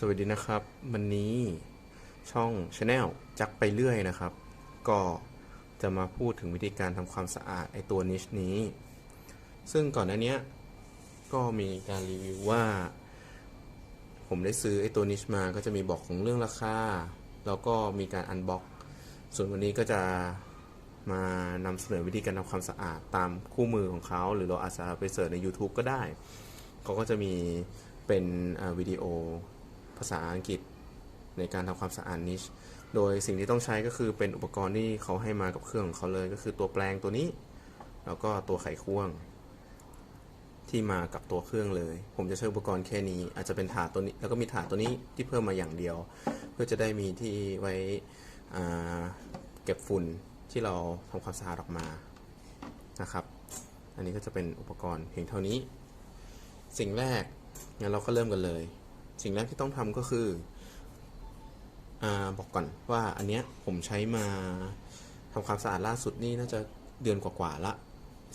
สวัสดีนะครับ วันนี้ช่อง Channel จักไปเรื่อยนะครับ ก็จะมาพูดถึงวิธีการทำความสะอาดไอตัวนิชนี้ ซึ่งก่อนหน้านี้ก็มีการรีวิวว่า ผมได้ซื้อไอตัวนิชมาก็จะมีบอกของเรื่องราคา แล้วก็มีการอันบ็อกส่วนวันนี้ก็จะมานำเสนอวิธีการทำความสะอาดตามคู่มือของเขา หรือเราอาจจะไปเสิร์ชใน YouTube ก็ได้ เขาก็จะมีเป็นวิดีโอ ภาษาอังกฤษในการทำความสะอาดนิช โดยสิ่งที่ต้องใช้ก็คือเป็นอุปกรณ์ที่เขาให้มากับเครื่องของเขาเลยก็คือตัวแปลงตัวนี้ แล้วก็ตัวไขควง ที่มากับตัวเครื่องเลย ผมจะใช้อุปกรณ์แค่นี้ อาจจะเป็นถาดตัวนี้ แล้วก็มีถาดตัวนี้ที่เพิ่มมาอย่างเดียว เพื่อจะได้มีที่ไว้เก็บฝุ่นที่เราทำความสะอาดออกมานะครับ อันนี้ก็จะเป็นอุปกรณ์เพียงเท่านี้ สิ่งแรกงั้นเราก็เริ่มกันเลย สิ่งแรกที่ต้องทำก็คืออบอกก่อนว่าอันเนี้ยผมใช้มาทำความสะอาดล่าสุดนี่น่าจะเดือนกว่าๆละ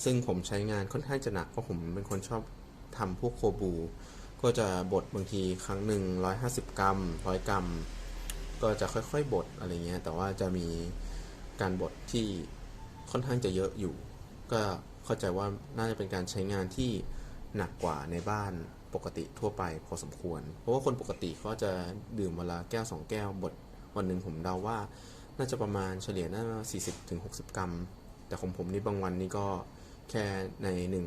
ซึ่งผมใช้งานค่อนข้างจะหนักเพราะผมเป็นคนชอบทำพวกโคบู ก็จะบดบางทีครั้งหนึ่ง150 กรัม100กรัม ก็จะค่อยๆบดอะไรเงี้ย แต่ว่าจะมีการบดที่ค่อนข้างจะเยอะอยู่ ก็เข้าใจว่าน่าจะเป็นการใช้งานที่หนักกว่าในบ้าน ปกติทั่วไปพอสมควร เพราะว่าคนปกติเขาจะดื่มเวลาแก้วสองแก้วบดวันหนึ่งผมเดาว่า น่าจะประมาณเฉลี่ยน่าจะ40ถึง60 กรัม แต่ของผมนี่บางวันนี่ก็แค่ในหนึ่ง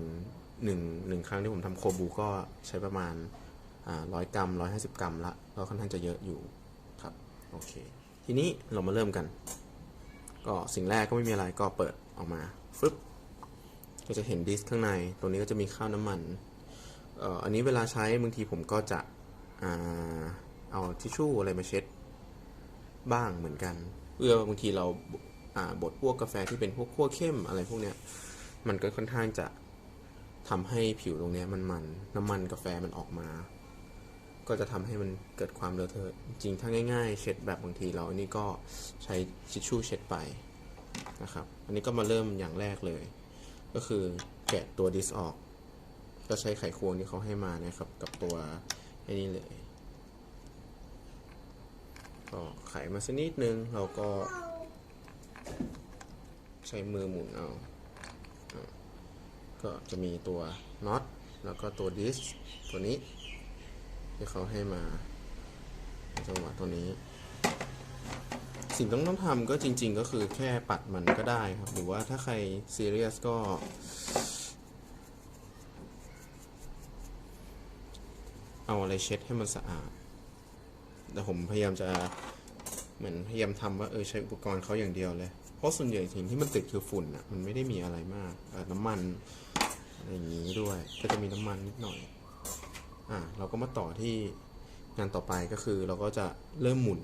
หนึ่งหนึ่งครั้งที่ผมทำโคบูก็ใช้ประมาณร้อยกรัมร้อยห้าสิบกรัมละก็ค่อนข้างจะเยอะอยู่ครับโอเคทีนี้เรามาเริ่มกัน ก็สิ่งแรกก็ไม่มีอะไรก็เปิดออกมาฟึบก็จะเห็นดิสข้างใน ตรงนี้ก็จะมีข้าวน้ำมัน อันนี้เวลาใช้บางทีผมก็จะอเอาทิชชู่อะไรมาเช็ดบ้างเหมือนกัน เพื่อบางทีเราบดพวกกาแฟที่เป็นพวกขั้วเข้มอะไรพวกเนี้ย มันก็ค่อนข้างจะทำให้ผิวตรงเนี้ยมันมันน้ำมันกาแฟมันออกมา ก็จะทำให้มันเกิดความเลอะเทอะ จริงถ้าง่าย ๆ เช็ดแบบบางทีเราอันนี้ก็ใช้ทิชชู่เช็ดไปนะครับ อันนี้ก็มาเริ่มอย่างแรกเลย ก็คือแกะตัวดิสออก ก็ใช้ไขควงที่เขาให้มานะครับ กับตัวไอ้นี่เลย ก็ไขมาสักนิดนึงเราก็ ใช้มือหมุนเอา ก็จะมีตัวน็อตแล้วก็ตัวดิสตัวนี้ ที่เขาให้มาจังหวะตัวนี้ สิ่งต้องต้องทำก็จริง ๆ ก็คือแค่ปัดมันก็ได้ครับ หรือว่าถ้าใครซีเรียสก็ เอาอะไรเช็ดให้มันสะอาด แต่ผมพยายามจะเหมือนพยายามทำว่าเออใช้อุปกรณ์เขาอย่างเดียวเลย เพราะส่วนใหญ่สิ่งที่มันติดคือฝุ่นอะมันไม่ได้มีอะไรมากน้ำมันอะไรอย่างนี้ด้วย ก็จะมีน้ำมันนิดหน่อย อะเราก็มาต่อที่งานต่อไปก็คือเราก็จะเริ่มหมุน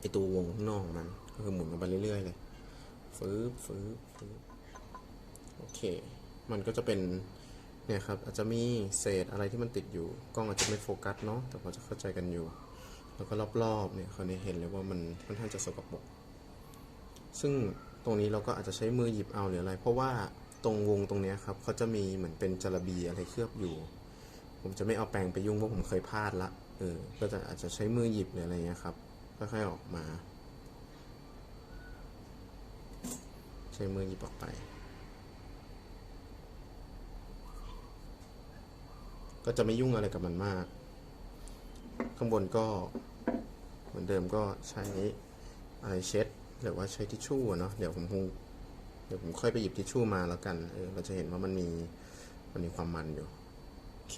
ไอตัววงข้างนอกของมันก็คือหมุนกันไปเรื่อยๆเลยฟื้บฟื้บฟื้บโอเค มันก็จะเป็น เนี่ยครับอาจจะมีเศษอะไรที่มันติดอยู่ กล้องอาจจะไม่โฟกัสเนาะแต่พอจะเข้าใจกันอยู่ แล้วก็รอบๆเนี่ยเขาเนี่เห็นเลยว่ามันค่อนข้างจะสกปรกซึ่งตรงนี้เราก็อาจจะใช้มือหยิบเอาหรืออะไร เพราะว่าตรงวงตรงนี้ครับเขาจะมีเหมือนเป็นจระบีอะไรเคลือบอยู่ ผมจะไม่เอาแปรงไปยุ่งเพราะผมเคยพลาดละเออก็จะอาจจะใช้มือหยิบหรืออะไรเงี้ยครับค่อยๆออกมา ใช้มือหยิบออกไป ก็จะไม่ยุ่งอะไรกับมันมาก ข้างบนก็เหมือนเดิมก็ใช้อะไรเช็ดหรือว่าใช้ทิชชู่เนาะเดี๋ยวผมคงเดี๋ยวผมค่อยไปหยิบทิชชู่มาแล้วกันเออเราจะเห็นว่ามันมีมันมีความมันอยู่โอเค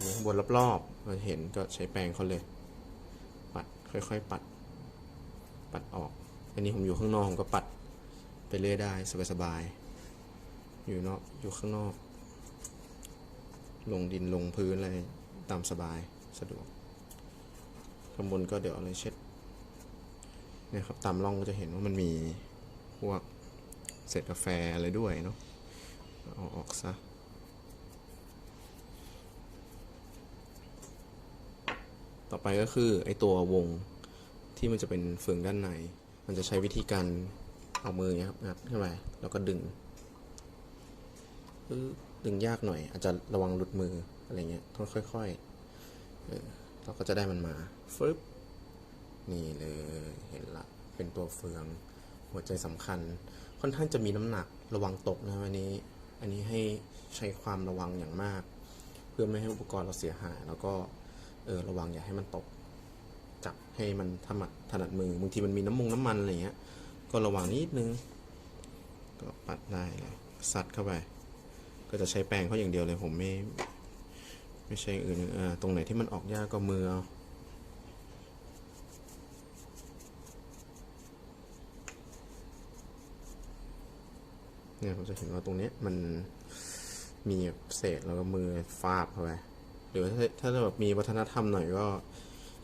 นี่ข้างบนรอบๆเราเห็นก็ใช้แปรงเขาเลย ปัดค่อยๆ ปัด ปัดออก อันนี้ผมอยู่ข้างนอกผมก็ปัดไปเรื่อยได้สบายๆอยู่นอกอยู่ข้างนอก ลงดินลงพื้นอะไรตามสบายสะดวก ข้างบนก็เดี๋ยวเอะไรเช็ดนี่ยครับตามร่องก็จะเห็นว่ามันมีพวกเศษกาแฟอะไรด้วยเนาะเอาออกซะต่อไปก็คือไอตัววงที่มันจะเป็นเฟืองด้านใน มันจะใช้วิธีการเอามือเนี้ยครับงัดเข้าไปแล้วก็ดึงปึ๊บ ดึงยากหน่อย อาจจะระวังหลุดมืออะไรเงี้ยต้องค่อยๆเออเราก็จะได้มันมาฟึบนี่เลยเห็นละ เป็นตัวเฟือง หัวใจสำคัญ ค่อนข้างจะมีน้ำหนักระวังตกนะอันนี้ อันนี้ให้ใช้ความระวังอย่างมาก เพื่อไม่ให้อุปกรณ์เราเสียหาย แล้วก็เออระวังอย่าให้มันตก จับให้มันถนัดถนัดมือบางทีมันมีน้ำมงน้ำมันอะไรเงี้ย ก็ระวังนิดนึง ก็ปัดได้เลยซัดเข้าไป ก็จะใช้แปรงเขาอย่างเดียวเลยผมไม่ ไม่ใช่อื่นอ่าตรงไหนที่มันออกยากก็มือเอาเนี่ยผมจะเห็นว่าตรงนี้มันมีเศษแล้วก็มือฟาดเข้าไปหรือถ้าถ้าแบบมีวัฒนธรรมหน่อยก็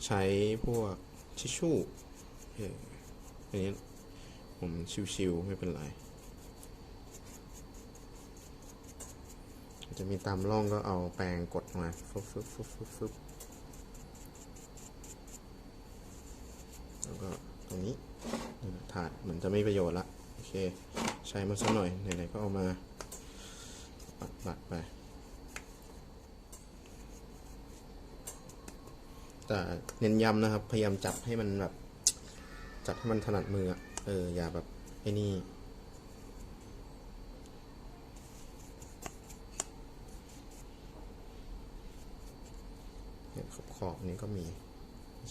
ใช้พวกทิชชู่อันนี้ผมชิวๆไม่เป็นไร จะมีตามร่องก็เอาแปรงกดมาฟึบฟึบฟึบฟึบฟึบแล้วก็ตรงนี้ถาดเหมือนจะไม่ประโยชน์ละโอเค ใช้มันสักหน่อยไหนๆก็เอามาปัดปัดไป แต่เน้นย้ำนะครับ พยายามจับให้มันแบบ จับให้มันถนัดมือเอออย่าแบบไอ้นี่ เนี่ย ขอบนี้ก็มี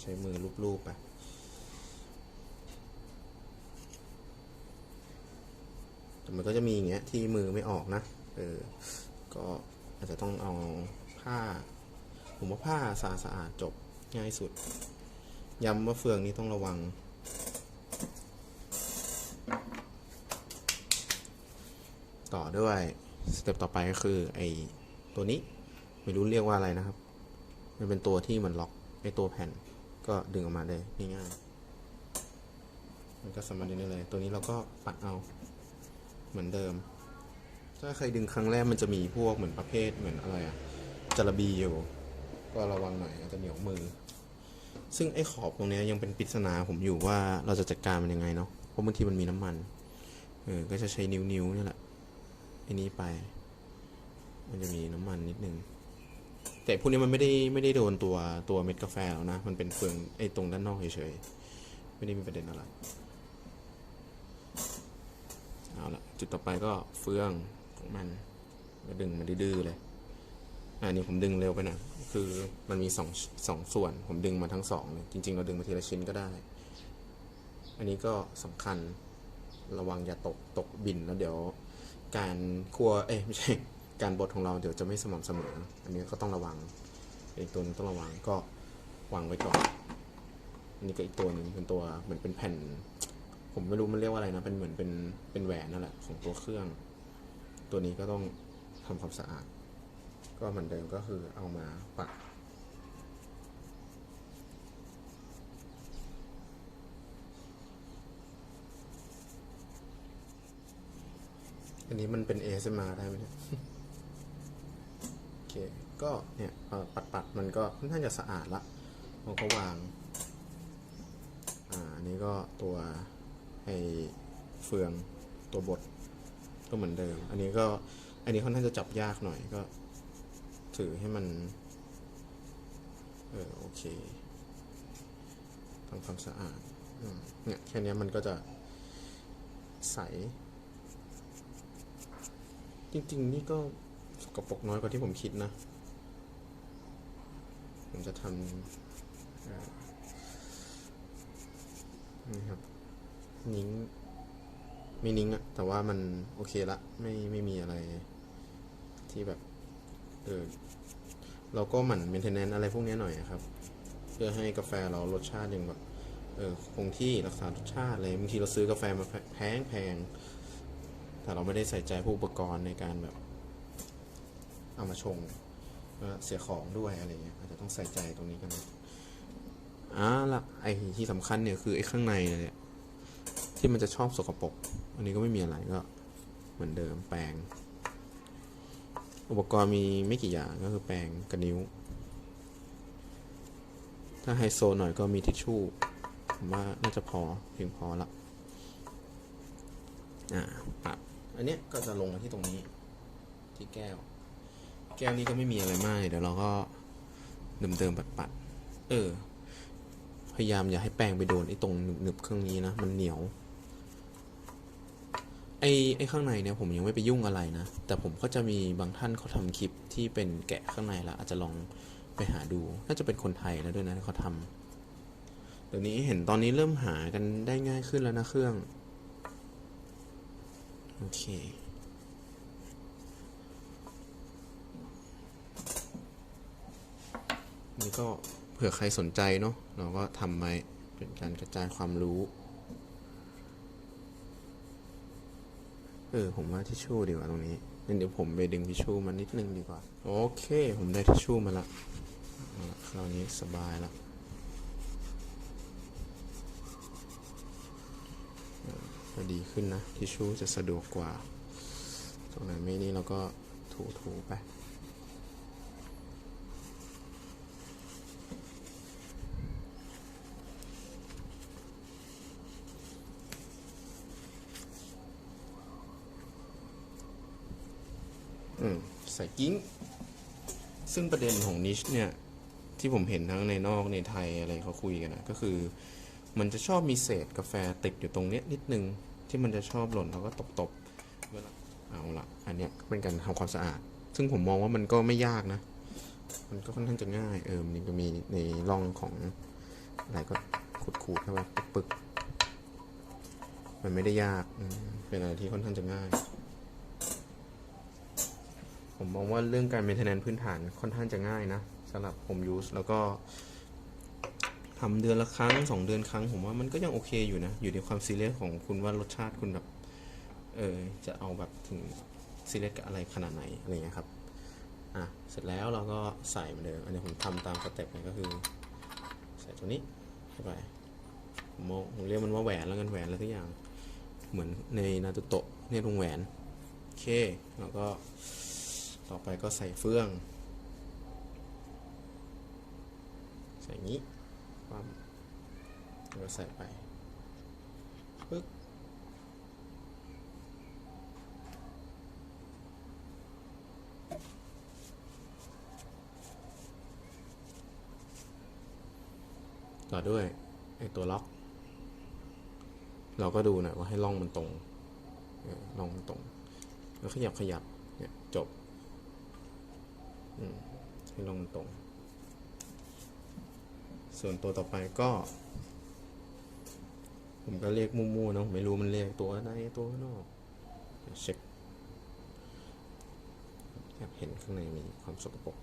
ใช้มือลูบๆไปแต่มันก็จะมีอย่างเงี้ยที่มือไม่ออกนะ เออ ก็อาจจะต้องเอาผ้า ผมว่าผ้าสะอาดสะอาดจบง่ายสุด ย้ำว่าเฟืองนี้ต้องระวัง ต่อด้วย สเต็ปต่อไปก็คือไอตัวนี้ ไม่รู้เรียกว่าอะไรนะครับ มันเป็นตัวที่มันล็อกไอตัวแผ่น ก็ดึงออกมาได้ง่ายๆมันก็สามารถดึงได้เลย ตัวนี้เราก็ปัดเอาเหมือนเดิม ถ้าใครดึงครั้งแรกมันจะมีพวกเหมือนประเภทเหมือนอะไรอะจระบีอยู่ ก็ระวังหน่อยอาจจะเหนียวมือ ซึ่งไอ้ขอบตรงนี้ยยังเป็นปริศนาผมอยู่ว่าเราจะจัดการมันยังไงเนาะ เพราะบางทีมันมีน้ำมัน เออ ก็จะใช้นิ้วๆนี่แหละไอ้นี้ไป มันจะมีน้ำมันนิดนึง แต่พวกนี้มันไม่ได้ไม่ได้โดนตัวตัวเม็ดกาแฟหรอกนะ มันเป็นเฟืองไอ้ตรงด้านนอกเฉยๆ ไม่ได้มีประเด็นอะไร เอาละจุดต่อไปก็เฟืองของมันก็ดึงมันดื้อๆเลยอันนี้ผมดึงเร็วไปหนะคือมันมีสองสองส่วน ผมดึงมาทั้งสองเลยจริง ๆ เราดึงมาทีละชิ้นก็ได้ อันนี้ก็สำคัญระวังอย่าตกตกบินแล้วเดี๋ยวการคั่วเอ้ยไม่ใช่ การบดของเราเดี๋ยวจะไม่สม่ำเสมอ อันนี้ก็ต้องระวัง อีกตัวหนึงต้องระวังก็วางไว้ก่อนอันนี้ก็อีกตัวหนึ่งเป็นตัวเหมือนเป็นแผ่น ผมไม่รู้มันเรียกว่าอะไรนะ เป็นเหมือนเป็นเป็นแหวนนั่นแหละของตัวเครื่อง ตัวนี้ก็ต้องทำความสะอาด ก็เหมือนเดิมก็คือเอามาปัดอันนี้มันเป็น ASMR ได้ไหมเนี่ย เคก็เนี่ยปัดปัดๆมันก็ค่อนข้างจะสะอาดละเราก็วางอ่าอันนี้ก็ตัวไอเฟืองตัวบดก็เหมือนเดิม อันนี้ก็อันนี้ค่อนข้างจะจับยากหน่อยก็ ถือให้มันเออโอเคทำความสะอาดเนี่ยแค่นี้มันก็จะใส จริง ๆ นี่ก็ สกปรกน้อยกว่าที่ผมคิดนะ ผมจะทำนี่ครับนิ้งไม่นิ้งอะแต่ว่ามันโอเคละ ไม่ไม่มีอะไรที่แบบ เออ เราก็หมั่นเมนเทนแนนอะไรพวกนี้หน่อยครับ เพื่อให้กาแฟเรารสชาติยังแบบ เออ คงที่รักษารสชาติเลยบางทีเราซื้อกาแฟมาแพงแพงแต่เราไม่ได้ใส่ใจพวกอุปกรณ์ในการแบบ เอามาชงเสียของด้วยอะไรเงี้ยอาจจะต้องใส่ใจตรงนี้กันน่อยอ่าละไอที่สำคัญเนี่ยคือไอข้างในเนี่ยที่มันจะชอบสกปรกอันนี้ก็ไม่มีอะไรก็เหมือนเดิมแปรงอุปกรณ์มีไม่กี่อย่างก็คือแปรงกับนิ้ว ถ้าไฮโซหน่อยก็มีทิชชู่ผมว่าน่าจะพอเพียงพอละอ่าปัดอันนี้ก็จะลงมาที่ตรงนี้ที่แก้ว แก้วนี้ก็ไม่มีอะไรมากเดี๋ยวเราก็เดิมๆปัดๆเออ พยายามอย่าให้แป้งไปโดนไอ้ตรงหนึบๆเครื่องนี้นะ มันเหนียว ไอ้ไอ้ข้างในเนี่ยผมยังไม่ไปยุ่งอะไรนะ แต่ผมก็จะมีบางท่านเขาทำคลิปที่เป็นแกะข้างในแล้วอาจจะลองไปหาดู น่าจะเป็นคนไทยแล้วด้วยนะเขาทำเดี๋ยวนี้เห็นตอนนี้เริ่มหากันได้ง่ายขึ้นแล้วนะเครื่อง โอเค นี่ก็เผื่อใครสนใจเนาะเราก็ทำไว้เป็นการกระจายความรู้ เออ ผมว่าทิชชู่ดีกว่าตรงนี้งั้นเดี๋ยวผมไปดึงทิชชู่มานิดนึงดีกว่า โอเค ผมได้ทิชชู่มาละเอาละคราวนี้สบายละเออก็ดีขึ้นนะ ทิชชู่จะสะดวกกว่า ตรงไหนไม่นี่เราก็ถูๆไป อืม ใส่กิ้ง ซึ่งประเด็นของนิชเนี่ย ที่ผมเห็นทั้งในนอกในไทยอะไรเขาคุยกันนะก็คือ มันจะชอบมีเศษกาแฟติดอยู่ตรงเนี้ยนิดนึง ที่มันจะชอบหล่นแล้วก็ตบๆเวลาเอาละอันเนี้ยเป็นการทำความสะอาด ซึ่งผมมองว่ามันก็ไม่ยากนะ มันก็ค่อนข้างจะง่ายเออมันก็มีในร่องของอะไรก็ขูดๆเข้าไปปึกๆมันไม่ได้ยากเป็นอะไรที่ค่อนข้างจะง่าย ผมมองว่าเรื่องการ maintenance พื้นฐานค่อนข้างจะง่ายนะสำหรับผมยูสแล้วก็ทำเดือนละครั้งสองเดือนครั้ง ผมว่ามันก็ยังโอเคอยู่นะ อยู่ในความซีเรียสของคุณว่ารสชาติคุณแบบเออจะเอาแบบถึงซีเรียสกับอะไรขนาดไหนอะไรเงี้ยครับอะเสร็จแล้วเราก็ใส่เหมือนเดิมอันนี้ผมทำตามสเต็ปเลยก็คือ ใส่ตัวนี้เข้าไปผมมองผมเรียกมันว่าแหวนแล้วกันแหวนอะไรทุกอย่าง เหมือนในนาตุโตะเนี่ยตรงแหวนโอเคแล้วก็ ต่อไปก็ใส่เฟือง ใส่งี้ความก็ใส่ไปปึ๊บต่อด้วยไอตัวล็อก เราก็ดูหน่อยว่าให้ล่องมันตรงล่องมันตรง แล้วขยับขยับ ให้ลงตรง ส่วนตัวต่อไปก็ ผมก็เรียกมั่วๆเนาะไม่รู้มันเรียกตัวไหนตัวนอกเช็คอยากเห็นข้างในมีความสกปรก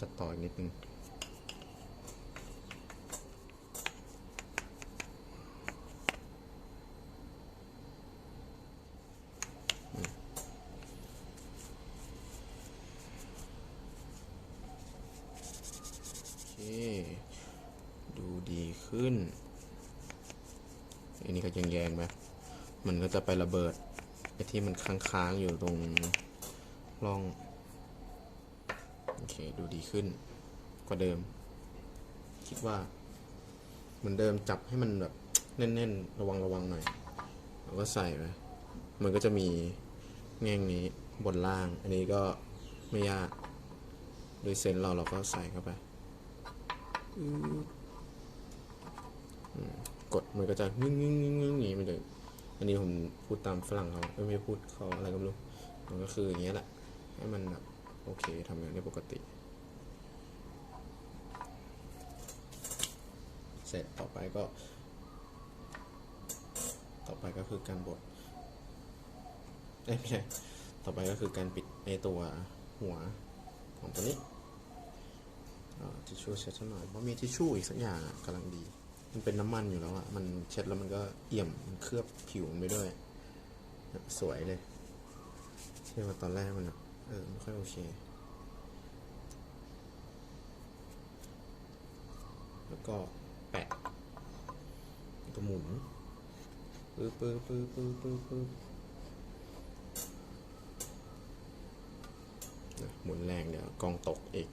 จะต่อยนิดนึง โอเค ดูดีขึ้น อันนี้ก็ยังแยงๆไหม มันก็จะไประเบิดไอ้ที่มันค้างๆอยู่ตรงร่อง โอเค ดูดีขึ้นกว่าเดิม คิดว่า เหมือนเดิมจับให้มันแบบแน่นๆ ระวังระวังหน่อยแล้วก็ใส่ไปมันก็จะมีแง่งนี้บนล่าง อันนี้ก็ไม่ยากโดยเซนเราเราก็ใส่เข้าไปกดมันก็จะงึ้งงึ้งงึ้งงึ้งอย่างนี้มันจะ อันนี้ผมพูดตามฝรั่งเขาเอ้ยไม่พูดเขาอะไรก็ไม่รู้มันก็คืออย่างเงี้ยแหละ ให้มันแบบโอเคทำงานได้ปกติ เสร็จต่อไปก็ ต่อไปก็คือการบดไม่ใช่ต่อไปก็คือการปิดในตัวหัวของตัวนี้ทิชชู่เช็ดสักหน่อยเพราะมีทิชชู่อีกสักอย่างกำลังดี มันเป็นน้ำมันอยู่แล้วอะมันเช็ดแล้วมันก็เอี่ยม เคลือบผิวมันไปด้วย สวยเลยเทียบกับตอนแรกมันเออไม่ค่อยโอเค แล้วก็แปะก็หมุนปึ๊บปึ๊บปึ๊บปึ๊บปึ๊บปึ๊บหมุนแรงเดี๋ยวกองตกอีก อะ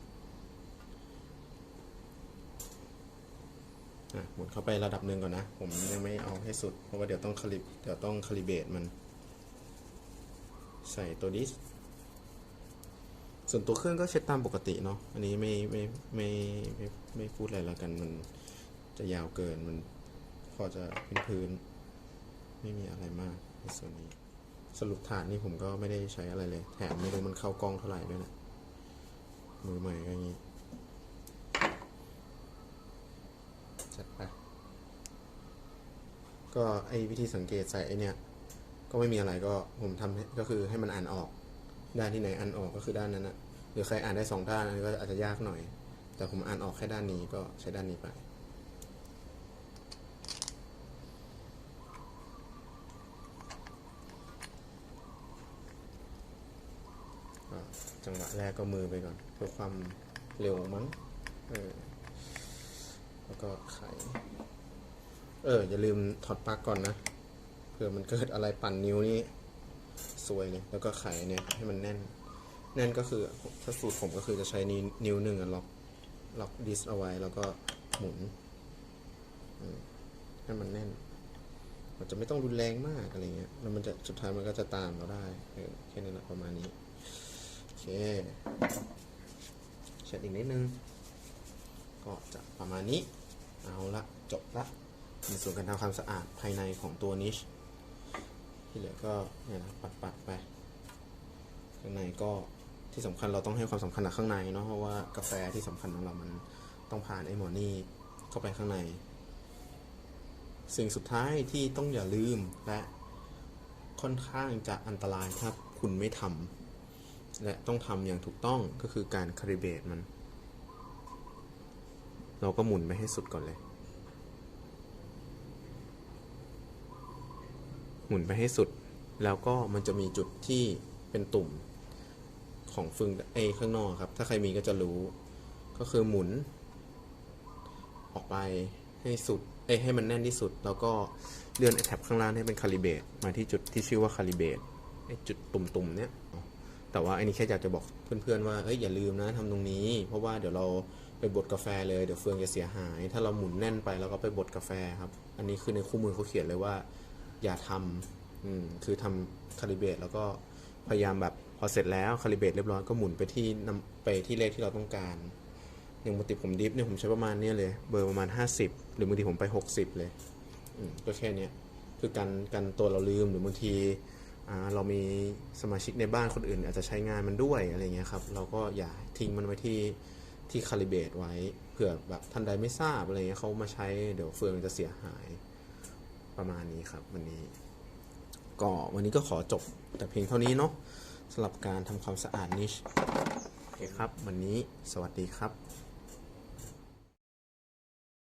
หมุนเข้าไประดับหนึ่งก่อนนะ ผมยังไม่เอาให้สุด เพราะว่าเดี๋ยวต้องคาลิบเดี๋ยวต้องคลิเบตมัน ใส่ตัวดิส ส่วนตัวเครื่องก็เช็ดตามปกติเนาะ อันนี้ไม่ไม่ไม่ไม่ไม่ไม่พูดอะไรแล้วกันมันจะยาวเกินมันพอจะพื้นพื้นๆไม่มีอะไรมากในส่วนนี้ สรุปฐานนี่ผมก็ไม่ได้ใช้อะไรเลย แถมไม่รู้มันเข้ากล้องเท่าไหร่ด้วยนะ มือใหม่ก็อย่างนี้ จัดไป ก็ไอ้วิธีสังเกตใส่ไอเนี่ย ก็ไม่มีอะไรก็ผมทำก็คือให้มันอ่านออก ด้านที่ไหนอ่านออกก็คือด้านนั้นนะหรือใครอ่านได้สองด้านอันนี้ก็อาจจะยากหน่อย แต่ผมอ่านออกแค่ด้านนี้ก็ใช้ด้านนี้ไปจังหวะแรกก็มือไปก่อนเพื่อความเร็วมั้ง เออ ก็ไข เออ อย่าลืมถอดปลั๊กก่อนนะเผื่อมันเกิดอะไรปั่นนิ้วนี่สวยเลยแล้วก็ไขเนี่ยให้มันแน่น แน่นก็คือถ้าสูตรผมก็คือจะใช้นิ้วนิ้วหนึ่งล็อกล็อกดิสเอาไว้ แล้วก็หมุนให้มันแน่น มันจะไม่ต้องรุนแรงมากอะไรเงี้ยแล้วมันจะสุดท้ายมันก็จะตามเราได้เออแค่นั้นแหละประมาณนี้โอเคเช็ดอีกนิดนึง ก็จะประมาณนี้ เอาละจบละในส่วนการทำความสะอาดภายในของตัวนิช ที่เหลือก็เนี่ยนะปัดปัดๆไป ข้างในก็ที่สำคัญเราต้องให้ความสำคัญกับข้างในเนาะเพราะว่ากาแฟที่สำคัญของเรามันต้องผ่านไอ้หมอนี่เข้าไปข้างใน สิ่งสุดท้ายที่ต้องอย่าลืมและค่อนข้างจะอันตรายถ้าคุณไม่ทำและต้องทำอย่างถูกต้องก็คือการคาลิเบตมัน เราก็หมุนไปให้สุดก่อนเลย หมุนไปให้สุด แล้วก็มันจะมีจุดที่เป็นตุ่มของฟึงเอข้างนอกครับ ถ้าใครมีก็จะรู้ ก็คือหมุน ออกไปให้สุดเอให้มันแน่นที่สุด แล้วก็เลื่อนไอแท็บข้างล่างให้เป็นคาลิเบตมาที่จุดที่ชื่อว่าคาลิเบตไอจุดตุ่มๆเนี้ยแต่ว่าอันนี้แค่อยากจะบอกเพื่อนๆว่าเฮ้ยอย่าลืมนะทำตรงนี้ เพราะว่าเดี๋ยวเรา ไปบดกาแฟเลยเดี๋ยวเฟืองจะเสียหาย ถ้าเราหมุนแน่นไปแล้วก็ไปบดกาแฟครับ อันนี้คือในคู่มือเขาเขียนเลยว่า อย่าทำอืมคือทำคาลิเบตแล้วก็พยายามแบบพอเสร็จแล้วคาลิเบตเรียบร้อยก็หมุนไปที่นำไปที่เลขที่เราต้องการ อย่างปกติผมดิฟเนี่ยผมใช้ประมาณเนี้ยเลย เบอร์ประมาณ 50 หรือบางทีผมไป 60 เลยอืมก็แค่เนี้ยคือกันกันตัวเราลืมหรือบางทีอ่าเรามีสมาชิกในบ้านคนอื่น อาจจะใช้งานมันด้วยอะไรเงี้ยครับ เราก็อย่าทิ้งมันไว้ที่ ที่คาลิเบตไว้เผื่อแบบท่านใดไม่ทราบอะไรเงี้ยเขามาใช้เดี๋ยวเฟืองจะเสียหายประมาณนี้ครับ วันนี้ ก็วันนี้ก็ขอจบแต่เพียงเท่านี้เนาะสำหรับการทำความสะอาดนิชโอเคครับ วันนี้สวัสดีครับ